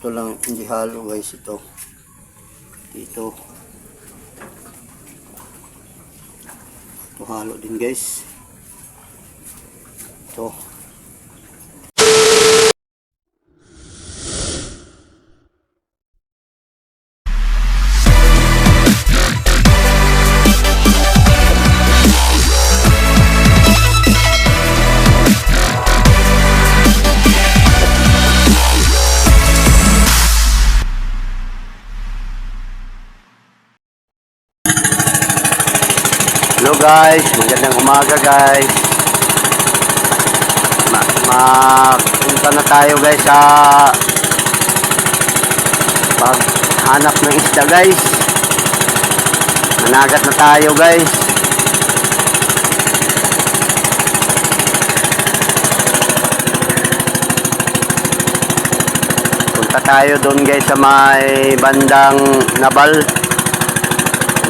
ito lang hindi halo guys ito. Dito. Ito halo din guys. Ito Hello guys, magandang umaga guys. Ma mapunta na tayo guys sa paghanap ng isda guys. Managat na tayo guys. Punta tayo doon guys sa may bandang Nabal.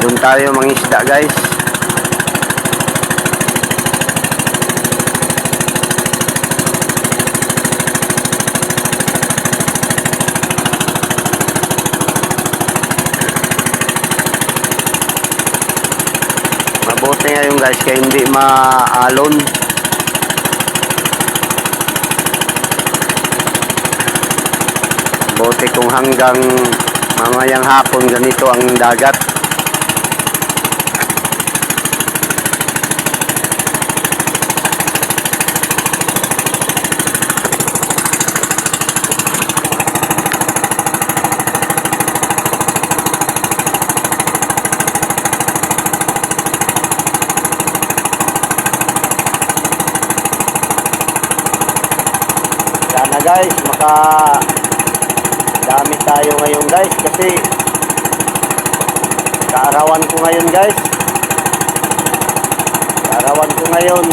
Doon tayo mangisda guys. Mabuti ngayon guys kaya hindi maalon. Buti kung hanggang mamayang hapon ganito ang dagat. Guys, maka dami tayo ngayon guys kasi kaarawan ko ngayon guys. Kaarawan ko ngayon.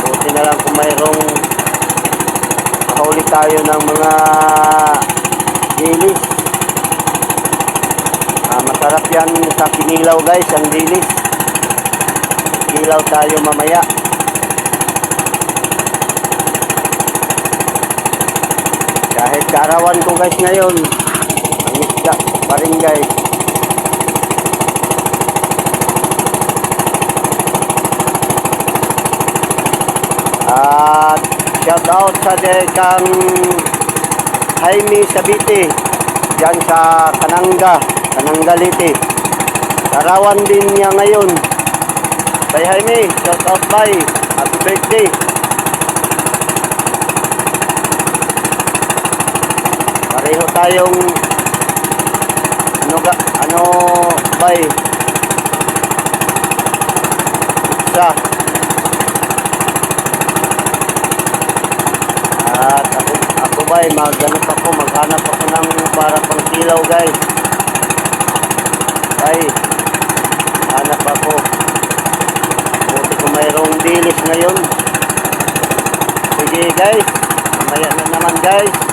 Buti na lang kung mayroong mahuli tayo ng mga dilis. Ah, masarap yan sa kinilaw guys, ang dilis. Kilaw tayo mamaya. Kaarawan ko guys ngayon, ang isda pa rin guys. At shout out sa kang Jaime Sabite dyan sa Kananga, Kanangalite. Kaarawan din niya ngayon. Bye Jaime, shout out bye. Happy birthday. Pareho tayong ano ga, ano bay? Isa. At ako, ako bay magganap ako maghanap ako ng para pang silaw guys. Bay hanap ako. Buti kung mayroong dilis ngayon. Sige guys mamaya na naman guys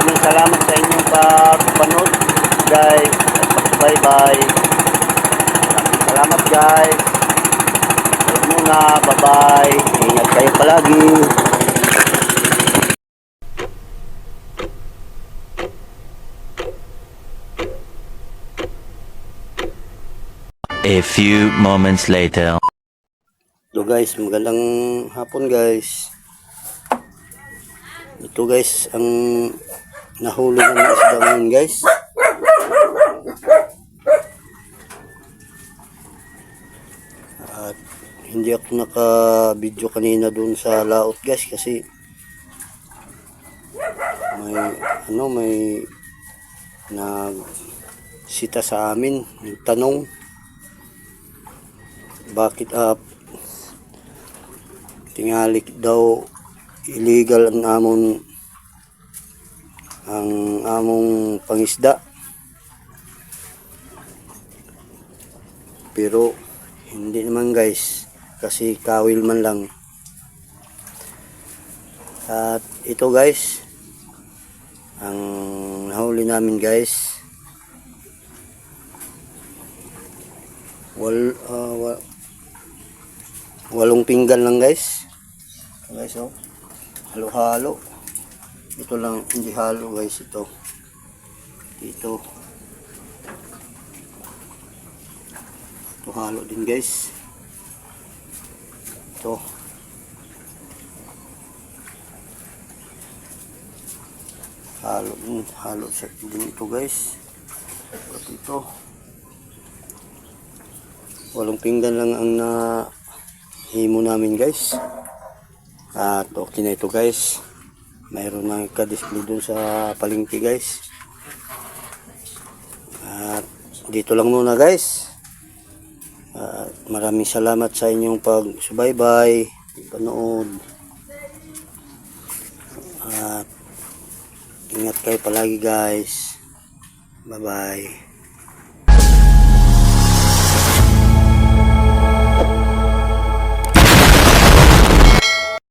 maraming salamat sa inyong pagpanood guys. Bye bye. Maraming salamat guys. Huwag muna. Bye bye. Ingat kayo palagi. A few moments later. So guys, magandang hapon guys. Ito guys, ang nahuli ng isda ngayon guys. At hindi ako naka-video kanina doon sa laot guys kasi may ano may nag sita sa amin nagtanong bakit ah tingali daw illegal ang among ang among pangisda. Pero hindi naman guys. Kasi kawil man lang. At ito guys ang nahuli namin guys. Wal, ah, wa- walong pinggan lang guys. Guys oh. Halo halo Ito lang, hindi halo guys ito. Dito. Ito halo din guys. Ito. Halo din, halo sa din ito guys. At ito. Walong pinggan lang ang na himo namin guys. At okay na ito guys. Mayroon na ka-display dun sa palengke guys. At dito lang muna guys. At maraming salamat sa inyong pagsubaybay, panood. At ingat kayo palagi guys. Bye bye.